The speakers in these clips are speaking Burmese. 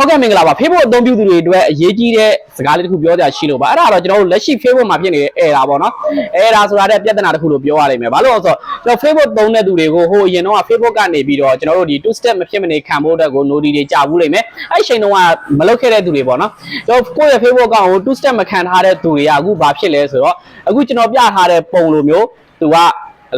ဟုတ်ကဲ့မင်္ဂလာပါ Facebook အသုံးပြုသူတွေအတွက်အရေးကြီးတဲ့စကားလေးတစ်ခုပြောကြရှိလို့ပါအဲ့ဒါတော့ကျွန်တော်တို့လက်ရှိ Facebook မှာဖြစ်နေတဲ့ error ပေါ့နော် error ဆိုတာတဲ့ပြဿနာတစ်ခုလို့ပြောရလိမ့်မယ်ဘာလို့လဲဆိုတော့ကျွန်တော် Facebook သုံးတဲ့သူတွေကိုဟိုအရင်တော့ Facebook ကနေပြီးတော့ကျွန်တော်တို့ဒီ two step မဖြစ်မနေခံဖို့အတွက်ကို nodi တွေကြာဘူးလိမ့်မယ်အဲ့ဒီအချိန်တုန်းကမလုပ်ခဲ့တဲ့သူတွေပေါ့နော်ကျွန်တော်ကိုယ့်ရဲ့ Facebook အကောင့်ကို two step မခံထားတဲ့သူတွေကအခုဘာဖြစ်လဲဆိုတော့အခုကျွန်တော်ပြထားတဲ့ပုံလိုမျိုးသူက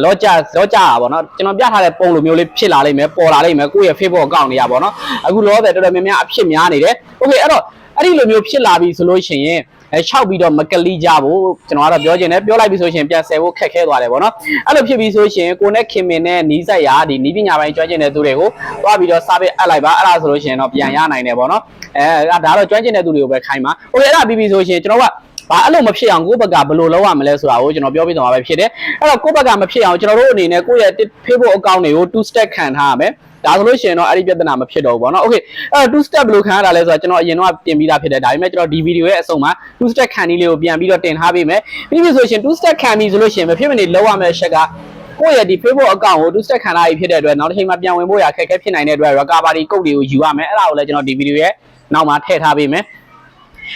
လောကြလောကြတာပေါ့နော်ကျွန်တော်ပြထားတဲ့ပုံလိုမျိုးလေးဖြစ်လာလိမ့်မယ်ပေါ်လာလိမ့်မယ်ကိုယ့်ရဲ့ Facebook account တွေကပေါ့နော်အခုလောဆယ်တော်တော်များများအဖြစ်များနေတယ် okay အဲ့တော့အဲ့ဒီလိုမျိုးဖြစ်လာပြီဆိုလို့ရှိရင် အဲ၆ပြီးတော့မကလိကြဖို့ကျွန်တော်ကတော့ပြောချင်တယ်ပြောလိုက်ပြီဆိုရှင်ပြန်ဆယ်ဖို့ခက်ခဲသွားတယ်ပေါ့နော်အဲ့လိုဖြစ်ပြီးဆိုရှင်ကိုနဲ့ခင်မင်နဲ့နီးစက်ရာဒီနီးပညာပိုင်းကျွမ်းကျင်တဲ့သူတွေကိုသွားပြီးတော့စာပေအပ်လိုက်ပါအဲ့ဒါဆိုလို့ရှိရင်တော့ပြန်ရနိုင်တယ်ပေါ့နော်အဲဒါတော့ကျွမ်းကျင်တဲ့သူတွေကိုပဲခိုင်းပါโอเคအဲ့ဒါပြီးပြီဆိုရှင်ကျွန်တော်ကဘာအဲ့လိုမဖြစ်အောင်ကိုယ့်ဘက်ကဘယ်လိုလုပ်ရမလဲဆိုတာကိုကျွန်တော်ပြောပြသွားမှာပဲဖြစ်တယ်အဲ့တော့ကိုယ့်ဘက်ကမဖြစ်အောင်ကျွန်တော်တို့အနေနဲ့ကိုယ့်ရဲ့ Facebook account တွေကို two step ခံထားရမယ် ဒါဆိုလို့ရှိရင်တော့အဲ့ဒီပြဿနာမဖြစ်တော့ဘူးပေါ့နော်โอเคအဲ့တော့ two step ဘယ်လိုခံရတာလဲဆိုတော့ကျွန်တော်အရင်တော့ပြင်ပြီးသားဖြစ်တယ်ဒါပေမဲ့ကျွန်တော်ဒီဗီဒီယိုရဲ့အဆုံးမှာ two step ခံနည်းလေးကိုပြန်ပြီးတော့တင်ထားပေးမယ်ပြီးပြီဆိုရှင် two step ခံပြီဆိုလို့ရှိရင်မဖြစ်မနေလောက်ရမယ့်အချက်ကကိုယ့်ရဲ့ဒီ Facebook account ကို two step ခံထားပြီးဖြစ်တဲ့အတွက်နောက်တစ်ချိန်မှာပြန်ဝင်ဖို့ရအခက်အခဲဖြစ်နိုင်တဲ့အတွက် recovery code တွေကိုယူရမယ်အဲ့ဒါကိုလည်းကျွန်တော်ဒီဗီဒီယိုရဲ့နောက်မှာထည့်ထားပေးမယ်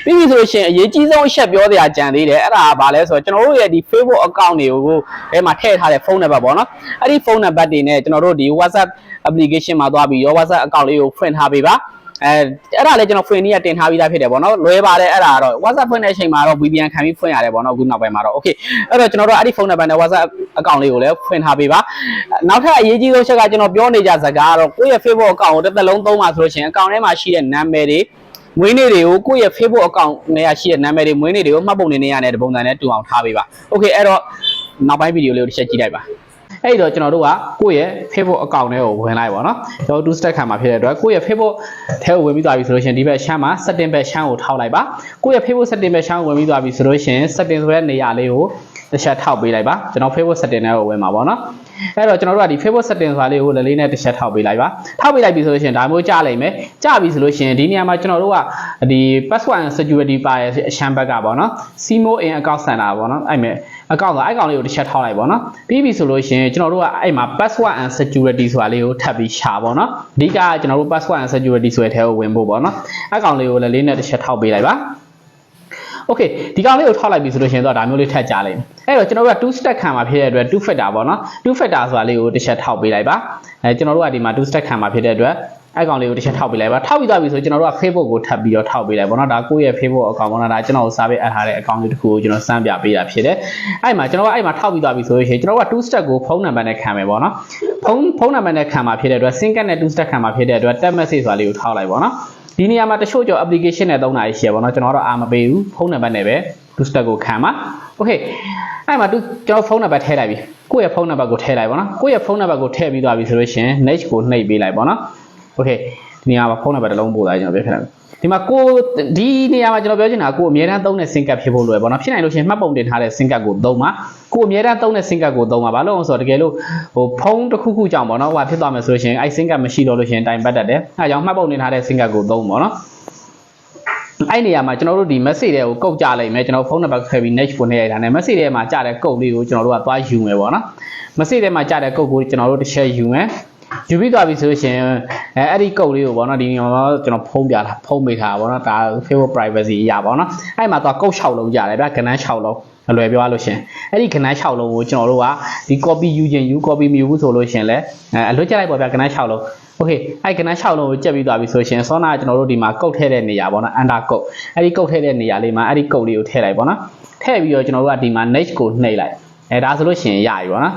ပြီးပြီဆိုလို့ရှိရင်အရေးကြီးဆုံးအချက်ပြောစရာကြံသေးတယ်အဲ့ဒါကဘာလဲဆိုတော့ကျွန်တော်တို့ရဲ့ဒီ Facebook account တွေကိုအဲမှာထည့်ထားတဲ့ဖုန်းနံပါတ်ပေါ့နော်အဲ့ဒီဖုန်းနံပါတ်တွေနဲ့ကျွန်တော်တို့ဒီ WhatsApp application မှာသွားပြီးရော WhatsApp account လေးကိုဖွင့်ထားပေးပါအဲအဲ့ဒါလည်းကျွန်တော်ဖွင့်နည်းတင်ထားပြီးသားဖြစ်တယ်ပေါ့နော်လွယ်ပါတယ်အဲ့ဒါကတော့ WhatsApp ဖွင့်တဲ့အချိန်မှာတော့ VPN ခံပြီးဖွင့်ရတယ်ပေါ့နော်အခုနောက်ပိုင်းမှာတော့ Okay အဲ့တော့ကျွန်တော်တို့အဲ့ဒီဖုန်းနံပါတ်နဲ့ WhatsApp account လေးကိုလည်းဖွင့်ထားပေးပါနောက်ထပ်အရေးကြီးဆုံးချက်ကကျွန်တော်ပြောနေကြစကားကတော့ကိုယ့်ရဲ့ Facebook account ကိုတစ်သက်လုံးသုံးပါဆိုလို့ရှိရင် account ထဲမှာရှိတဲ့နာမည်တွေ မွေးနေ့တွေကိုကိုယ့်ရဲ့ Facebook account နဲ့ရရှိတဲ့နာမည်တွေမွေးနေ့တွေကိုမှတ်ပုံနေနေရတဲ့ပုံစံနဲ့တူအောင်ထားပေးပါ။ Okay အဲ့တော့နောက်ပိုင်းဗီဒီယိုလေးကိုတစ်ချက်ကြည့်လိုက်ပါ။အဲ့ဒီတော့ကျွန်တော်တို့ကကိုယ့်ရဲ့ Facebook account ထဲကိုဝင်လိုက်ပါတော့။ကျွန်တော်တို့ two step ခံမှာဖြစ်တဲ့အတွက်ကိုယ့်ရဲ့ Facebook ထဲကိုဝင်ပြီးသွားပြီဆိုလို့ရှိရင်ဒီဘက်ရှမ်းမှာ setting ဘက်ရှမ်းကိုထောက်လိုက်ပါ။ကိုယ့်ရဲ့ Facebook setting ဘက်ရှမ်းကိုဝင်ပြီးသွားပြီဆိုလို့ရှိရင် setting ဆိုတဲ့နေရာလေးကိုတစ်ချက်ထောက်ပေးလိုက်ပါ။ကျွန်တော် Facebook setting ထဲကိုဝင်မှာပေါ့နော်။ အဲ့တော့ကျွန်တော်တို့ကဒီ Facebook setting ဆိုတာလေးကိုလည်းလေးနဲ့တစ်ချက်ထောက်ပေးလိုက်ပါထောက်ပေးလိုက်ပြီဆိုလို့ရှိရင်ဒါမျိုးကြားလိုက်မယ်ကြားပြီဆိုလို့ရှိရင်ဒီနေရာမှာကျွန်တော်တို့ကဒီ password and security ပါရဲ့အရှမ်းဘက်ကပေါ့နော် Simo in account center ပေါ့နော်အဲ့မဲ့အကောင့်ကအဲ့ကောင်လေးကိုတစ်ချက်ထောက်လိုက်ပေါ့နော်ပြီးပြီဆိုလို့ရှိရင်ကျွန်တော်တို့ကအဲ့မှာ password and security ဆိုတာလေးကိုထပ်ပြီးရှာပေါ့နော်အဓိကကျွန်တော်တို့ password and security ဆိုတဲ့ထဲကိုဝင်ဖို့ပေါ့နော်အဲ့ကောင်လေးကိုလည်းလေးနဲ့တစ်ချက်ထောက်ပေးလိုက်ပါ okay ဒီကောင်လေးကိုထောက်လိုက်ပြီဆိုလို့ရှိရင်တော့ဒါမျိုးလေးထပ်ကြလိုက်မယ်အဲ့တော့ကျွန်တော်တို့က2 step ခံမှာဖြစ်တဲ့အတွက်2 factor ပေါ့နော်2 factor ဆိုတာလေးကိုတစ်ချက်ထောက်ပေးလိုက်ပါအဲကျွန်တော်တို့ကဒီမှာ2 step ခံမှာဖြစ်တဲ့အတွက်အဲ့ကောင်လေးကိုတစ်ချက်ထောက်ပေးလိုက်ပါထောက်ပြီးသွားပြီဆိုကျွန်တော်တို့က Facebook ကိုထပ်ပြီးတော့ထောက်ပေးလိုက်ပေါ့နော်ဒါကိုယ့်ရဲ့ Facebook အကောင့်ပေါ့နော်ဒါကျွန်တော်ကိုစာပေးအပ်ထားတဲ့အကောင့်လေးတစ်ခုကိုကျွန်တော်စမ်းပြပေးတာဖြစ်တယ်အဲ့မှာကျွန်တော်ကအဲ့မှာထောက်ပြီးသွားပြီဆိုလို့ရှိရင်ကျွန်တော်က2 step ကိုဖုန်းနံပါတ်နဲ့ခံမယ်ပေါ့နော်ဖုန်းဖုန်းနံပါတ်နဲ့ခံမှာဖြစ်တဲ့အတွက် sync နဲ့2 step ခံမှာဖြစ်တဲ့အတွက် text message ဆိုတာလေးကိုထောက်လိုက်ပေါ့နော် ဒီနေရာမှာတချို့ကျော် application နဲ့သုံးတာရှိရပါတော့ကျွန်တော်တော့အာမပေးဘူးဖုန်းနံပါတ်နဲ့ပဲ two step ကိုခံပါโอเคအဲ့မှာသူကျွန်တော်ဖုန်းနံပါတ်ထည့်လိုက်ပြီကိုယ့်ရဲ့ဖုန်းနံပါတ်ကိုထည့်လိုက်ပါနော်ကိုယ့်ရဲ့ဖုန်းနံပါတ်ကိုထည့်ပြီးသွားပြီဆိုလို့ရှိရင် next ကိုနှိပ်ပေးလိုက်ပါနော်โอเคဒီ နေရာမှာဖုန်းနံပါတ်တစ်လုံးပို့လိုက်ကျွန်တော်ပြောပြလိုက်ဒီမှာကိုဒီနေရာမှာကျွန်တော်ပြောချင်တာကိုအများအားသုံးတဲ့ SIM card ဖြစ်ဖို့လိုရပါတော့ဖြစ်နိုင်လို့ရှိရင်မှတ်ပုံတင်ထားတဲ့ SIM card ကိုသုံးပါကိုအများအားသုံးတဲ့ SIM card ကိုသုံးပါဘာလို့လဲဆိုတော့တကယ်လို့ဟိုဖုန်းတစ်ခုခုကြောင့်ပေါ့နော်ဟိုဖြစ်သွားမယ်ဆိုလို့ရှိရင်အဲ့ SIM card မရှိတော့လို့ရှိရင်တိုင်ပတ်တတ်တယ်အဲဒါကြောင့်မှတ်ပုံတင်ထားတဲ့ SIM card ကိုသုံးပါနော်အဲ့နေရာမှာကျွန်တော်တို့ဒီ message တွေကိုကုတ်ကြလိုက်မယ်ကျွန်တော်ဖုန်းနံပါတ်ခဲ့ပြီး next ကိုနေရတာနဲ့ message ထဲမှာကြတဲ့ကုတ်လေးကိုကျွန်တော်တို့ကသွားယူမယ်ပေါ့နော် message ထဲမှာကြတဲ့ကုတ်ကိုကျွန်တော်တို့တစ်ချက်ယူမယ် ယူပြီးသွားပြီဆိုလို့ရှိရင်အဲအဲ့ဒီကုတ်လေးကိုပေါ့နော်ဒီနေရာမှာကျွန်တော်ဖုံးပြတာဖုံးပေးထားတာပေါ့နော်ဒါ Facebook privacy အရာပေါ့နော်အဲ့မှာသွားကုတ်6လုံးကြတယ်ဗျကဏ္ဍ6လုံးအလွယ်ပြောရလို့ရှင်အဲ့ဒီကဏ္ဍ6လုံးကိုကျွန်တော်တို့ကဒီ copy ယူခြင်းယူ copy မယူဘူးဆိုလို့ရှင်လဲအဲအလွတ်ကြလိုက်ပေါ့ဗျကဏ္ဍ6လုံး โอเคအဲ့ကဏ္ဍ6လုံးကိုကြက်ပြီးသွားပြီဆိုရှင်စောနာကျွန်တော်တို့ဒီမှာကုတ်ထည့်တဲ့နေရာပေါ့နော် under ကုတ်အဲ့ဒီကုတ်ထည့်တဲ့နေရာလေးမှာအဲ့ဒီကုတ်လေးကိုထည့်လိုက်ပေါ့နော်ထည့်ပြီးတော့ကျွန်တော်တို့ကဒီမှာ next ကိုနှိပ်လိုက်အဲဒါဆိုလို့ရှင်ရပြီပေါ့နော်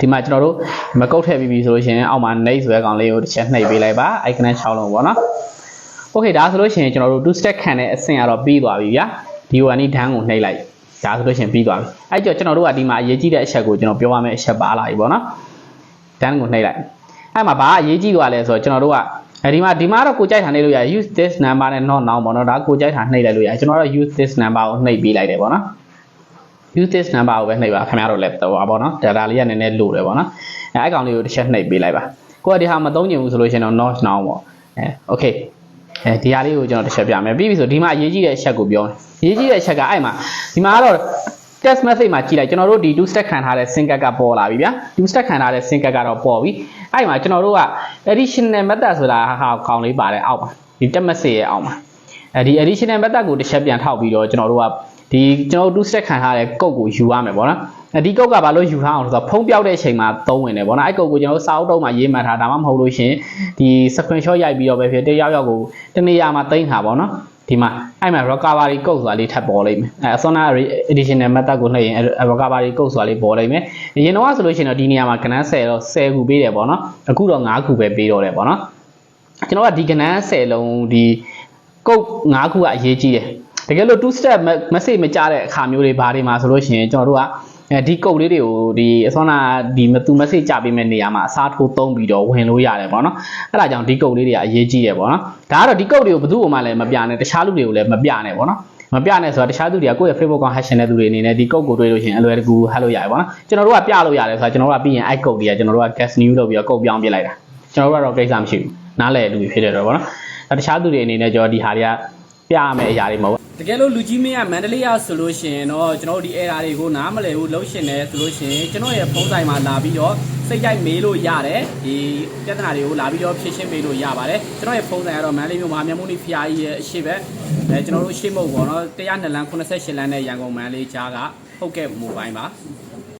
ဒီမှာကျွန်တော်တို့မကုတ်ထည့်ပြီးပြီဆိုလို့ရှိရင်အောက်မှာ next ဆိုတဲ့ကောင်လေးကိုတစ်ချက်နှိပ်ပေးလိုက်ပါ icon 6လုံးပေါ့နော် okay ဒါဆိုလို့ရှိရင်ကျွန်တော်တို့2 step ခံတဲ့အဆင့်ကတော့ပြီးသွားပြီဗျာဒီဟိုကနေဒန်းကိုနှိပ်လိုက်ဒါဆိုလို့ရှိရင်ပြီးသွားပြီအဲ့ကြောင့်ကျွန်တော်တို့ကဒီမှာအရေးကြီးတဲ့အချက်ကိုကျွန်တော်ပြောရမယ့်အချက်ပါလာပြီပေါ့နော်ဒန်းကိုနှိပ်လိုက်အဲ့မှာဘာအရေးကြီးသွားလဲဆိုတော့ကျွန်တော်တို့ကအဲဒီမှာဒီမှာတော့ကိုကြိုက်တာနှိပ်လို့ရ use this number နဲ့ not now ပေါ့နော်ဒါကိုကြိုက်တာနှိပ်လိုက်လို့ရကျွန်တော်တို့ use this number ကိုနှိပ်ပေးလိုက်တယ်ပေါ့နော် use this number ကိုပဲနှိပ်ပါခင်ဗျားတို့လည်းတော့ပါပေါ့နော် data လေးကနည်းနည်းလိုတယ်ပေါ့နော်အဲအကောင်လေးကိုတစ်ချက်နှိပ်ပေးလိုက်ပါကိုကဒီဟာမသုံးချင်ဘူးဆိုလို့ရှိရင်တော့ not now ပေါ့အဲ okay အဲဒီဟာလေးကိုကျွန်တော်တစ်ချက်ပြမယ်ပြီးပြီဆိုဒီမှာအရေးကြီးတဲ့အချက်ကိုပြောမယ်အရေးကြီးတဲ့အချက်ကအဲ့မှာဒီမှာကတော့ test message မှာကြည့်လိုက်ကျွန်တော်တို့ဒီ2 step ခံထားတဲ့ sync ကပေါ်လာပြီဗျာ2 step ခံထားတဲ့ sync ကတော့ပေါ်ပြီအဲ့မှာကျွန်တော်တို့က additional method ဆိုတာဟာကောင်းလေးပါတယ်အောက်ပါဒီတက်မက်စေရဲ့အောက်မှာအဲဒီ additional method ကိုတစ်ချက်ပြန်ထောက်ပြီးတော့ကျွန်တော်တို့က ဒီကျွန်တော်တို့ two step ခံထားတဲ့ကုတ်ကိုယူရမယ်ပေါ့နော်အဲဒီကုတ်ကဘာလို့ယူထားအောင်လဲဆိုတော့ဖုံးပြောက်တဲ့အချိန်မှာသုံးဝင်တယ်ပေါ့နော်အဲကုတ်ကိုကျွန်တော်တို့စာအုပ်တုံးမှာရေးမှတ်ထားဒါမှမဟုတ်လို့ရှင်ဒီ screenshot ရိုက်ပြီးတော့ပဲဖြစ်တယောက်ယောက်ကိုတနေရာမှာတင်ထားပေါ့နော်ဒီမှာအဲ့မှာ recovery code ဆိုတာလေးထပ်ပေါ်လိမ့်မယ်အဲ Asana additional method ကိုနှိပ်ရင် recovery code ဆိုတာလေးပေါ်လိမ့်မယ်အရင်တော့ဆိုလို့ရှိရင်တော့ဒီနေရာမှာကဏ္ဍ10တော့10ခုပေးတယ်ပေါ့နော်အခုတော့9ခုပဲပေးတော့တယ်ပေါ့နော်ကျွန်တော်ကဒီကဏ္ဍ10လုံးဒီကုတ်၅ခုကအရေးကြီးတယ် တကယ်လို့ two step message မကြတဲ့အခါမျိုးတွေဘာတွေမှာဆိုလို့ရှိရင်ကျွန်တော်တို့ကအဲဒီကုတ်လေးတွေကိုဒီအစောနာဒီမသူ message ကြပေးမဲ့နေရာမှာအစားထိုးသုံးပြီးတော့ဝင်လို့ရတယ်ပေါ့နော်အဲ့ဒါကြောင့်ဒီကုတ်လေးတွေကအရေးကြီးတယ်ပေါ့နော်ဒါကတော့ဒီကုတ်တွေကိုဘယ်သူ့မှလည်းမပြနဲ့တခြားလူတွေကိုလည်းမပြနဲ့ပေါ့နော်မပြနဲ့ဆိုတာတခြားသူတွေကကိုယ့်ရဲ့ Facebook က hash တဲ့သူတွေအနေနဲ့ဒီကုတ်ကိုတွေ့လို့ရှိရင်အလွယ်တကူ hack လို့ရတယ်ပေါ့နော်ကျွန်တော်တို့ကပြလို့ရတယ်ဆိုတာကျွန်တော်တို့ကပြီးရင်အဲ့ကုတ်တွေကကျွန်တော်တို့က guest new လုပ်ပြီးတော့ကုတ်ပြောင်းပြလိုက်တာကျွန်တော်တို့ကတော့ကိစ္စမရှိဘူးနားလည်လူတွေဖြစ်တယ်တော့ပေါ့နော်ဒါတခြားသူတွေအနေနဲ့ကျွန်တော်ဒီဟာတွေက ပြရမယ့်အရာတွေမဟုတ်ဘူးတကယ်လို့လူကြီးမင်းကမန္တလေးရဆိုလို့ရှိရင်တော့ကျွန်တော်တို့ဒီ error တွေကိုနားမလည်ဘူးလှုပ်ရှင်တယ်ဆိုလို့ရှိရင်ကျွန်တော်ရဲ့ဖုန်းဆိုင်မှာလာပြီးတော့စိတ်ကြိုက်မေးလို့ရတယ်ဒီပြဿနာတွေကိုလာပြီးတော့ဖြေရှင်းပေးလို့ရပါတယ်ကျွန်တော်ရဲ့ဖုန်းဆိုင်ကတော့မန္တလေးမြို့မှာမြန်မာမှုနီဖျားကြီးရဲ့အရှိပဲအဲကျွန်တော်တို့ရှေ့မဟုတ်ပေါ့နော်102လမ်း88လမ်းနဲ့ရန်ကုန်မန္တလေးကြားကဟုတ်ကဲ့မိုဘိုင်းပါ